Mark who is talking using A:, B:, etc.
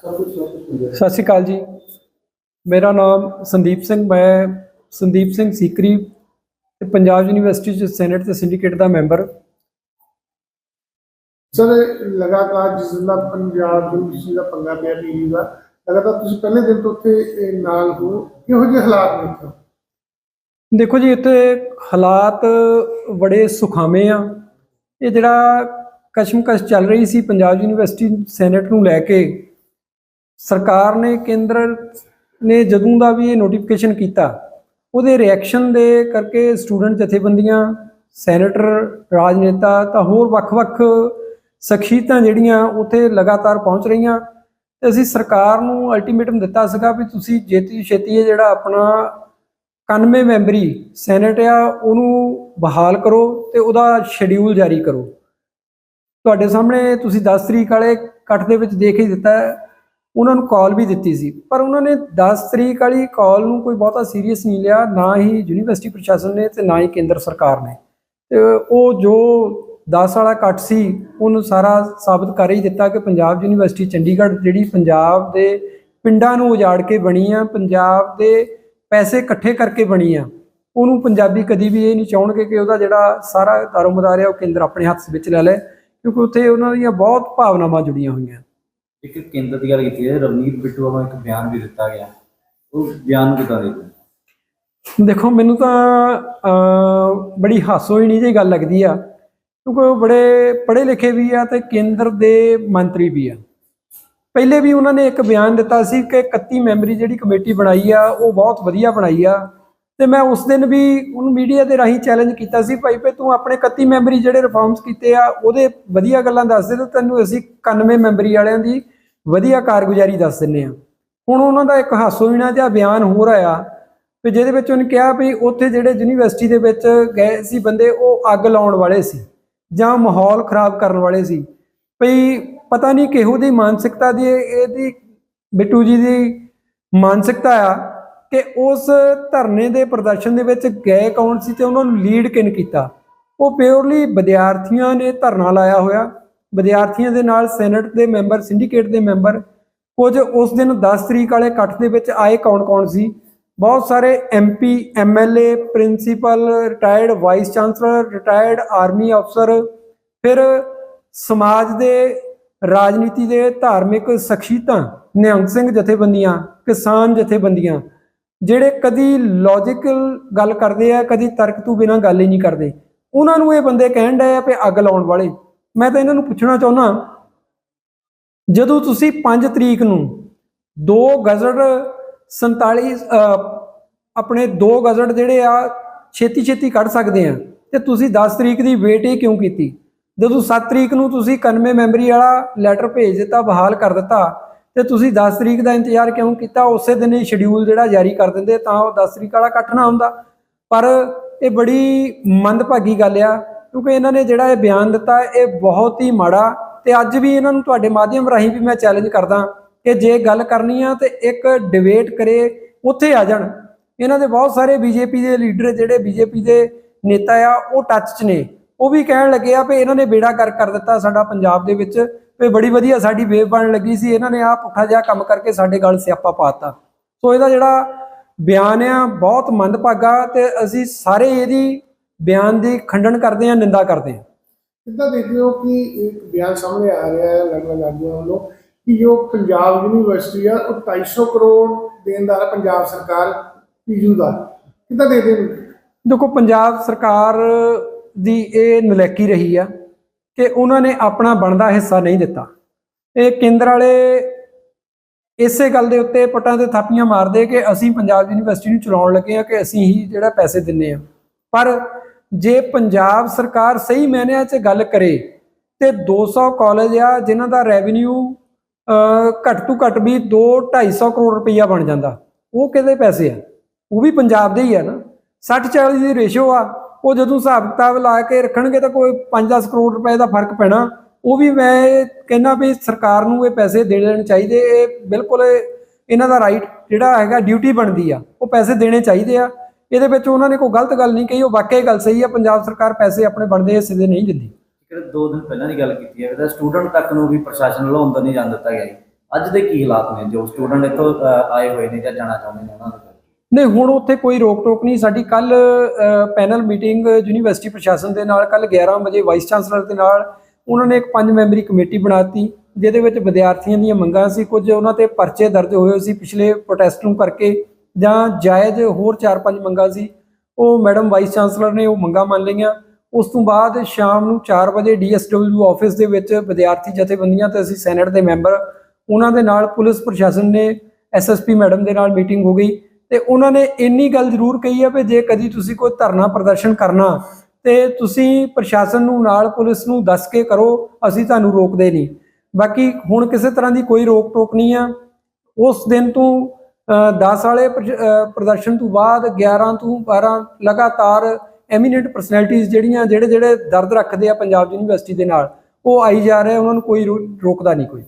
A: ਸਤਿ ਸ਼੍ਰੀ ਅਕਾਲ ਜੀ। ਮੇਰਾ ਨਾਮ ਸੰਦੀਪ ਸਿੰਘ ਮੈਂ ਸੰਦੀਪ ਸਿੰਘ ਸੀਕਰੀ ਤੇ ਪੰਜਾਬ ਯੂਨੀਵਰਸਿਟੀ ਚ ਸੈਨੇਟ ਤੇ ਸਿੰਡੀਕੇਟ ਦਾ ਮੈਂਬਰ।
B: ਸਰ ਲਗਾਤਾਰ ਜਿਸ ਦਾ ਪੰਜਾਬ ਯੂਨੀਵਰਸਿਟੀ ਦਾ ਪੰਗਾ ਪਿਆ ਪੀਜੀ ਦਾ ਲਗਾਤਾਰ ਤੁਸੀਂ ਪਹਿਲੇ ਦਿਨ ਤੋਂ ਉੱਥੇ ਨਾਲ ਹੋ। ਕਿਹੋ ਜਿਹੇ ਹਾਲਾਤ ਨੇ ਇੱਥੇ
A: ਦੇਖੋ ਜੀ ਇੱਥੇ ਹਾਲਾਤ ਬੜੇ ਸੁਖਾਵੇਂ ਆ। ਇਹ ਜਿਹੜਾ ਕਸ਼ਮਕਸ਼ ਚੱਲ ਰਹੀ ਸੀ ਪੰਜਾਬ ਯੂਨੀਵਰਸਿਟੀ ਸੈਨੇਟ ਨੂੰ ਲੈ ਕੇ ਸਰਕਾਰ ਨੇ, ਕੇਂਦਰ ਨੇ ਜਦੋਂ ਦਾ ਵੀ ਇਹ ਨੋਟੀਫਿਕੇਸ਼ਨ ਕੀਤਾ, ਉਹਦੇ ਰਿਐਕਸ਼ਨ ਦੇ ਕਰਕੇ ਸਟੂਡੈਂਟ ਜਥੇਬੰਦੀਆਂ ਸੈਨੇਟਰ ਰਾਜਨੇਤਾ ਤਾਂ ਹੋਰ ਵੱਖ-ਵੱਖ ਸ਼ਖਸੀਅਤਾਂ ਜਿਹੜੀਆਂ ਉੱਥੇ ਲਗਾਤਾਰ ਪਹੁੰਚ ਰਹੀਆਂ। ਤੇ ਅਸੀਂ ਸਰਕਾਰ ਨੂੰ ਅਲਟੀਮੇਟਮ ਦਿੱਤਾ ਸੀਗਾ ਵੀ ਤੁਸੀਂ ਜੇਤੀ ਛੇਤੀ ਇਹ ਜਿਹੜਾ ਆਪਣਾ 91 ਮੈਂਬਰੀ ਸੈਨੇਟ ਆ, ਉਹਨੂੰ ਬਹਾਲ ਕਰੋ ਤੇ ਉਹਦਾ ਸ਼ਡਿਊਲ ਜਾਰੀ ਕਰੋ। ਤੁਹਾਡੇ ਸਾਹਮਣੇ ਤੁਸੀਂ 10 ਤਰੀਕ ਵਾਲੇ ਇਕੱਠ ਦੇ ਵਿੱਚ ਦੇਖ ਹੀ ਦਿੱਤਾ ਉਹਨਾਂ ਨੂੰ ਕਾਲ ਵੀ ਦਿੱਤੀ ਸੀ। ਪਰ ਉਹਨਾਂ ਨੇ 10 ਤਰੀਕ ਵਾਲੀ ਕਾਲ ਨੂੰ ਕੋਈ ਬਹੁਤਾ ਸੀਰੀਅਸ ਨਹੀਂ ਲਿਆ, ਨਾ ਹੀ ਯੂਨੀਵਰਸਿਟੀ ਪ੍ਰਸ਼ਾਸਨ ਨੇ ਤੇ ਨਾ ਹੀ ਕੇਂਦਰ ਸਰਕਾਰ ਨੇ। ਤੇ ਉਹ ਜੋ 10 ਵਾਲਾ ਕੱਟ ਸੀ, ਉਹਨੂੰ ਸਾਰਾ ਸਾਬਤ ਕਰ ਹੀ ਦਿੱਤਾ ਕਿ ਪੰਜਾਬ ਯੂਨੀਵਰਸਿਟੀ ਚੰਡੀਗੜ੍ਹ ਜਿਹੜੀ ਪੰਜਾਬ ਦੇ ਪਿੰਡਾਂ ਨੂੰ ਉਜਾੜ ਕੇ ਬਣੀ ਆ, ਪੰਜਾਬ ਦੇ ਪੈਸੇ ਇਕੱਠੇ ਕਰਕੇ ਬਣੀ ਆ, ਉਹਨੂੰ ਪੰਜਾਬੀ ਕਦੀ ਵੀ ਇਹ ਨਹੀਂ ਚਾਹਣਗੇ ਕਿ ਉਹਦਾ ਜਿਹੜਾ ਸਾਰਾ ਦਾਰੋਮਦਾਰ ਹੈ ਉਹ ਕੇਂਦਰ ਆਪਣੇ ਹੱਥ ਵਿੱਚ ਲੈ ਲੈ, ਕਿਉਂਕਿ ਉੱਥੇ ਉਹਨਾਂ ਦੀਆਂ ਬਹੁਤ ਭਾਵਨਾਵਾਂ ਜੁੜੀਆਂ ਹੋਈਆਂ।
C: ਇੱਕ ਕੇਂਦਰ ਦੀ ਗੱਲ ਕੀਤੀ ਹੈ ਰਵਨੀਤ ਬਿੱਟੂ ਵੱਲੋਂ ਇੱਕ ਬਿਆਨ ਵੀ ਦਿੱਤਾ ਗਿਆ। ਉਹ ਬਿਆਨ ਕਿਦਾਂ ਦੇਖਦੇ
A: ਦੇਖੋ ਮੈਨੂੰ ਤਾਂ ਅਹ, ਬੜੀ ਹਾਸੋਹੀਣੀ ਜਿਹੀ ਗੱਲ ਲੱਗਦੀ ਆ ਕਿਉਂਕਿ ਉਹ ਬੜੇ ਪੜ੍ਹੇ ਲਿਖੇ ਵੀ ਆ ਤੇ ਕੇਂਦਰ ਦੇ ਮੰਤਰੀ ਵੀ ਆ। ਪਹਿਲੇ ਵੀ ਉਹਨਾਂ ਨੇ ਇੱਕ ਬਿਆਨ ਦਿੱਤਾ ਸੀ ਕਿ 31 ਮੈਂਬਰੀ ਜਿਹੜੀ ਕਮੇਟੀ ਬਣਾਈ ਆ ਉਹ ਬਹੁਤ ਵਧੀਆ ਬਣਾਈ ਆ। ਤੇ ਮੈਂ ਉਸ ਦਿਨ ਵੀ ਉਹਨੂੰ ਮੀਡੀਆ ਦੇ ਰਾਹੀਂ ਚੈਲੰਜ ਕੀਤਾ ਸੀ, ਭਾਈ, ਭਈ, ਤੂੰ ਆਪਣੇ 31 ਮੈਂਬਰੀ ਜਿਹੜੇ ਰਿਫਾਰਮਸ ਕੀਤੇ ਆ, ਉਹਦੇ ਵਧੀਆ ਗੱਲਾਂ ਦੱਸ ਦੇ ਤੇ ਤੈਨੂੰ ਅਸੀਂ 91 ਮੈਂਬਰੀ ਵਾਲਿਆਂ ਦੀ ਵਧੀਆ ਕਾਰਗੁਜ਼ਾਰੀ ਦੱਸ ਦਿੰਨੇ ਆ ਹੁਣ ਉਹਨਾਂ ਦਾ ਇੱਕ ਹਾਸੋਹੀਣਾ ਜਿਹਾ ਬਿਆਨ ਹੋ ਰਿਹਾ ਵੀ ਜਿਹਦੇ ਵਿੱਚ ਉਹਨੇ ਕਿਹਾ ਵੀ ਉੱਥੇ ਜਿਹੜੇ ਯੂਨੀਵਰਸਿਟੀ ਦੇ ਵਿੱਚ ਗਏ ਸੀ ਬੰਦੇ, ਉਹ ਅੱਗ ਲਾਉਣ ਵਾਲੇ ਸੀ ਜਾਂ ਮਾਹੌਲ ਖਰਾਬ ਕਰਨ ਵਾਲੇ ਸੀ। ਭਈ, ਪਤਾ ਨਹੀਂ ਕਿਹੋ ਦੀ ਮਾਨਸਿਕਤਾ ਦੀ ਇਹਦੀ ਬਿੱਟੂ ਜੀ ਦੀ ਮਾਨਸਿਕਤਾ ਆ। ਕਿ ਉਸ ਧਰਨੇ ਦੇ ਪ੍ਰਦਰਸ਼ਨ ਦੇ ਵਿੱਚ ਗਏ ਕੌਣ ਸੀ ਤੇ ਉਹਨਾਂ ਨੂੰ ਲੀਡ ਕਿਨ ਕੀਤਾ? ਉਹ ਪਿਓਰਲੀ ਵਿਦਿਆਰਥੀਆਂ ਨੇ ਧਰਨਾ ਲਾਇਆ ਹੋਇਆ। ਵਿਦਿਆਰਥੀਆਂ ਦੇ ਨਾਲ ਸੈਨੇਟ ਦੇ ਮੈਂਬਰ ਸਿੰਡੀਕੇਟ ਦੇ ਮੈਂਬਰ ਕੁਝ ਉਸ ਦਿਨ 10 ਤਰੀਕ ਵਾਲੇ ਇਕੱਠ ਦੇ ਵਿੱਚ ਆਏ ਕੌਣ-ਕੌਣ ਸੀ? ਬਹੁਤ ਸਾਰੇ MP MLA principal retired vice chancellor retired army ਅਫਸਰ ਫਿਰ ਸਮਾਜ ਦੇ, ਰਾਜਨੀਤੀ ਦੇ ਧਾਰਮਿਕ ਸ਼ਖਸੀਅਤਾਂ ਨਿਹੰਗ ਸਿੰਘ ਜਥੇਬੰਦੀਆਂ, ਕਿਸਾਨ ਜਥੇਬੰਦੀਆਂ ਜਿਹੜੇ ਕਦੀ ਲੌਜੀਕਲ ਗੱਲ ਕਰਦੇ ਆ, ਕਦੀ ਤਰਕ ਤੋਂ ਬਿਨਾਂ ਗੱਲ ਹੀ ਨਹੀਂ ਕਰਦੇ। ਉਹਨਾਂ ਨੂੰ ਇਹ ਬੰਦੇ ਕਹਿਣ ਡਏ ਆ ਕਿ ਅੱਗ ਲਾਉਣ ਵਾਲੇ। ਮੈਂ ਤਾਂ ਇਹਨਾਂ ਨੂੰ ਪੁੱਛਣਾ ਚਾਹੁੰਦਾ, ਜਦੋਂ ਤੁਸੀਂ 5 ਤਰੀਕ ਨੂੰ ਦੋ ਗਜ਼ਟ 47 ਆਪਣੇ ਦੋ ਗਜ਼ਟ ਜਿਹੜੇ ਆ ਛੇਤੀ ਛੇਤੀ ਕੱਢ ਸਕਦੇ ਆ, ਤੇ ਤੁਸੀਂ 10 ਤਰੀਕ ਦੀ ਵੇਟ ਹੀ ਕਿਉਂ ਕੀਤੀ? ਜਦੋਂ 7 ਤਰੀਕ ਨੂੰ ਤੁਸੀਂ 91 ਮੈਮਰੀ ਵਾਲਾ ਲੈਟਰ ਭੇਜ ਦਿੱਤਾ, ਬਹਾਲ ਕਰ ਦਿੱਤਾ ਤੇ ਤੁਸੀਂ 10 ਤਰੀਕ ਦਾ ਇੰਤਜ਼ਾਰ ਕਿਉਂ ਕੀਤਾ? ਉਸੇ ਦਿਨ ਹੀ ਸ਼ਡਿਊਲ ਜਿਹੜਾ ਜਾਰੀ ਕਰ ਦਿੰਦੇ, ਤਾਂ ਉਹ 10 ਤਰੀਕ ਵਾਲਾ ਇਕੱਠ ਨਾ ਹੁੰਦਾ। ਪਰ ਇਹ ਬੜੀ ਮੰਦਭਾਗੀ ਗੱਲ ਆ, ਕਿਉਂਕਿ ਇਹਨਾਂ ਨੇ ਜਿਹੜਾ ਇਹ ਬਿਆਨ ਦਿੱਤਾ, ਇਹ ਬਹੁਤ ਹੀ ਮਾੜਾ ਤੇ ਅੱਜ ਵੀ ਇਹਨਾਂ ਨੂੰ ਤੁਹਾਡੇ ਮਾਧਿਅਮ ਰਾਹੀਂ ਵੀ ਮੈਂ ਚੈਲੰਜ ਕਰਦਾ ਕਿ ਜੇ ਗੱਲ ਕਰਨੀ ਆ ਤੇ ਇੱਕ ਡਿਬੇਟ ਕਰੇ, ਉੱਥੇ ਆ ਜਾਣ। ਇਹਨਾਂ ਦੇ ਬਹੁਤ ਸਾਰੇ ਬੀਜੇਪੀ ਦੇ ਲੀਡਰ ਜਿਹੜੇ ਬੀਜੇਪੀ ਦੇ ਨੇਤਾ ਆ, ਉਹ ਟੱਚ 'ਚ ਨੇ। ਉਹ ਵੀ ਕਹਿਣ ਲੱਗੇ ਆ ਵੀ ਇਹਨਾਂ ਨੇ ਬੇੜਾ ਕਰ ਕਰ ਦਿੱਤਾ ਸਾਡਾ ਪੰਜਾਬ ਦੇ ਵਿੱਚ। ਵੀ ਬੜੀ ਵਧੀਆ ਸਾਡੀ ਵੇਵ ਬਣਨ ਲੱਗੀ ਸੀ ਇਹਨਾਂ ਨੇ ਆ ਪੁੱਠਾ ਜਿਹਾ ਕੰਮ ਕਰਕੇ ਸਾਡੇ ਗਲ ਸਿਆਪਾ ਪਾਤਾ। ਸੋ ਇਹਦਾ ਜਿਹੜਾ ਬਿਆਨ ਆ ਬਹੁਤ ਮੰਦਭਾਗਾ ਤੇ ਅਸੀਂ ਸਾਰੇ ਇਹਦੀ ਬਿਆਨ ਦੀ ਖੰਡਨ ਕਰਦੇ ਹਾਂ ਨਿੰਦਾ ਕਰਦੇ ਹਾਂ।
B: ਕਿੱਦਾਂ ਦੇਖਦੇ ਹੋ ਕਿ ਇੱਕ ਬਿਆਨ ਸਾਹਮਣੇ ਆ ਰਿਹਾ ਹੈ ਅਲੱਗ-ਅਲੱਗ ਆਦਮੀਆਂ ਵੱਲੋਂ ਕਿ ਜੋ ਪੰਜਾਬ ਯੂਨੀਵਰਸਿਟੀ ਆ ਉਹ 250 ਕਰੋੜ ਦੇਣਦਾਰ ਹੈ ਪੰਜਾਬ ਸਰਕਾਰ ਪੀਜੂ ਦਾ। ਕਿੱਦਾਂ ਦੇਖਦੇ ਹੋ?
A: ਦੇਖੋ ਪੰਜਾਬ ਸਰਕਾਰ ਦੀ ਇਹ ਨਲੈਕੀ ਰਹੀ ਆ। ਕਿ ਉਹਨਾਂ ਨੇ ਆਪਣਾ ਬਣਦਾ ਹਿੱਸਾ ਨਹੀਂ ਦਿੱਤਾ। ਇਹ ਕੇਂਦਰ ਵਾਲੇ ਇਸੇ ਗੱਲ ਦੇ ਉੱਤੇ ਪਟਾਂ ਤੇ ਥਾਪੀਆਂ ਮਾਰਦੇ ਕਿ ਅਸੀਂ ਪੰਜਾਬ ਯੂਨੀਵਰਸਿਟੀ ਨੂੰ ਚਲਾਉਣ ਲੱਗੇ ਆ ਕਿ ਅਸੀਂ ਹੀ ਜਿਹੜਾ ਪੈਸੇ ਦਿੰਨੇ ਆ ਪਰ ਜੇ ਪੰਜਾਬ ਸਰਕਾਰ ਸਹੀ ਮਾਇਨਿਆਂ 'ਚ ਗੱਲ ਕਰੇ ਤੇ 200 ਕਾਲਜ ਆ ਜਿਨ੍ਹਾਂ ਦਾ ਰੈਵਨਿਊ ਘੱਟ ਤੋਂ ਘੱਟ ਵੀ 2 250 ਕਰੋੜ ਰੁਪਈਆ ਬਣ ਜਾਂਦਾ, ਉਹ ਕਿਹਦੇ ਪੈਸੇ ਆ? ਉਹ ਵੀ ਪੰਜਾਬ ਦੇ ਹੀ ਆ ਨਾ। 60 40 ਦੀ ਰੇਸ਼ੋ ਆ। ਉਹ ਜਦੋਂ ਹਿਸਾਬ ਕਿਤਾਬ ਲਾ ਕੇ ਰੱਖਣਗੇ ਤਾਂ ਕੋਈ 5-10 ਕਰੋੜ ਰੁਪਏ ਦਾ ਫ਼ਰਕ ਪੈਣਾ। ਉਹ ਵੀ ਮੈਂ ਕਹਿੰਦਾ ਵੀ ਸਰਕਾਰ ਨੂੰ ਇਹ ਪੈਸੇ ਦੇ ਦੇਣੇ ਚਾਹੀਦੇ। ਇਹ ਬਿਲਕੁਲ ਇਹਨਾਂ ਦਾ ਰਾਈਟ ਜਿਹੜਾ ਹੈਗਾ ਡਿਊਟੀ ਬਣਦੀ ਆ, ਉਹ ਪੈਸੇ ਦੇਣੇ ਚਾਹੀਦੇ ਆ। ਇਹਦੇ ਵਿੱਚ ਉਹਨਾਂ ਨੇ ਕੋਈ ਗਲਤ ਗੱਲ ਨਹੀਂ ਕਹੀ, ਉਹ ਵਾਕਈ ਗੱਲ ਸਹੀ ਆ। ਪੰਜਾਬ ਸਰਕਾਰ ਪੈਸੇ ਆਪਣੇ ਬਣਦੇ ਹਿੱਸੇ ਦੇ ਨਹੀਂ ਦਿੰਦੀ।
C: ਇੱਕ ਦੋ ਦਿਨ ਪਹਿਲਾਂ ਦੀ ਗੱਲ ਕੀਤੀ ਹੈ ਕਿ ਸਟੂਡੈਂਟ ਤੱਕ ਨੂੰ ਵੀ ਪ੍ਰਸ਼ਾਸਨ ਵੱਲੋਂ ਅੰਦਰ ਨਹੀਂ ਜਾਣ ਦਿੱਤਾ ਗਿਆ ਅੱਜ ਦੇ ਕੀ ਹਾਲਾਤ ਨੇ? ਜੋ ਸਟੂਡੈਂਟ ਇੱਥੋਂ ਆਏ ਹੋਏ ਨੇ ਜਾਂ ਜਾਣਾ ਚਾਹੁੰਦੇ ਨੇ ਉਹਨਾਂ ਦੇ।
A: ਨਹੀਂ, ਹੁਣ ਉੱਥੇ ਕੋਈ ਰੋਕ ਟੋਕ ਨਹੀਂ। ਸਾਡੀ ਕੱਲ ਪੈਨਲ ਮੀਟਿੰਗ ਯੂਨੀਵਰਸਿਟੀ ਪ੍ਰਸ਼ਾਸਨ ਦੇ ਨਾਲ, ਕੱਲ 11 ਵਜੇ ਵਾਈਸ ਚਾਂਸਲਰ ਦੇ ਨਾਲ ਉਹਨਾਂ ਨੇ ਇੱਕ ਪੰਜ ਮੈਂਬਰੀ ਕਮੇਟੀ ਬਣਾਤੀ, ਜਿਹਦੇ ਵਿੱਚ ਵਿਦਿਆਰਥੀਆਂ ਦੀਆਂ ਮੰਗਾਂ ਸੀ। ਕੁਝ ਉਹਨਾਂ ਤੇ ਪਰਚੇ ਦਰਜ ਹੋਏ ਸੀ ਪਿਛਲੇ ਪ੍ਰੋਟੈਸਟ ਨੂੰ ਕਰਕੇ, ਜਾਂ ਜਾਇਜ਼ ਹੋਰ 4-5 ਮੰਗਾਂ ਸੀ। ਉਹ ਮੈਡਮ ਵਾਈਸ ਚਾਂਸਲਰ ਨੇ ਉਹ ਮੰਗਾਂ ਮੰਨ ਲਈਆਂ। ਉਸ ਤੋਂ ਬਾਅਦ ਸ਼ਾਮ ਨੂੰ 4 ਵਜੇ ਡੀਐਸਡਬਲਯੂ ਆਫਿਸ ਦੇ ਵਿੱਚ ਵਿਦਿਆਰਥੀ ਜਥੇਬੰਦੀਆਂ ਤੇ ਅਸੀਂ ਸੈਨੇਟ ਦੇ ਮੈਂਬਰ, ਉਹਨਾਂ ਦੇ ਨਾਲ ਪੁਲਿਸ ਪ੍ਰਸ਼ਾਸਨ ਨੇ ਐਸਐਸਪੀ ਮੈਡਮ ਦੇ ਨਾਲ ਮੀਟਿੰਗ ਹੋ ਗਈ। ਤੇ ਉਹਨਾਂ ਨੇ ਇੰਨੀ ਗੱਲ ਜ਼ਰੂਰ ਕਹੀ ਹੈ ਵੀ ਜੇ ਕਦੀ ਤੁਸੀਂ ਕੋਈ ਧਰਨਾ ਪ੍ਰਦਰਸ਼ਨ ਕਰਨਾ, ਤੇ ਤੁਸੀਂ ਪ੍ਰਸ਼ਾਸਨ ਨੂੰ ਨਾਲ ਪੁਲਿਸ ਨੂੰ ਦੱਸ ਕੇ ਕਰੋ, ਅਸੀਂ ਤੁਹਾਨੂੰ ਰੋਕਦੇ ਨਹੀਂ। ਬਾਕੀ ਹੁਣ ਕਿਸੇ ਤਰ੍ਹਾਂ ਦੀ ਕੋਈ ਰੋਕ ਟੋਕ ਨਹੀਂ ਆ। ਉਸ ਦਿਨ ਤੋਂ 10 ਵਾਲੇ ਪ੍ਰਜ- ਪ੍ਰਦਰਸ਼ਨ ਤੋਂ ਬਾਅਦ 11 ਤੋਂ 12 ਲਗਾਤਾਰ ਐਮੀਨੈਂਟ ਪਰਸਨੈਲਿਟੀਆਂ ਜਿਹੜੀਆਂ ਜਿਹੜੇ ਜਿਹੜੇ ਦਰਦ ਰੱਖਦੇ ਆ ਪੰਜਾਬ ਯੂਨੀਵਰਸਿਟੀ ਦੇ ਨਾਲ, ਉਹ ਆਈ ਜਾ ਰਹੇ ਉਹਨਾਂ ਨੂੰ ਕੋਈ ਰੋ- ਰੋਕਦਾ ਨਹੀਂ ਕੋਈ।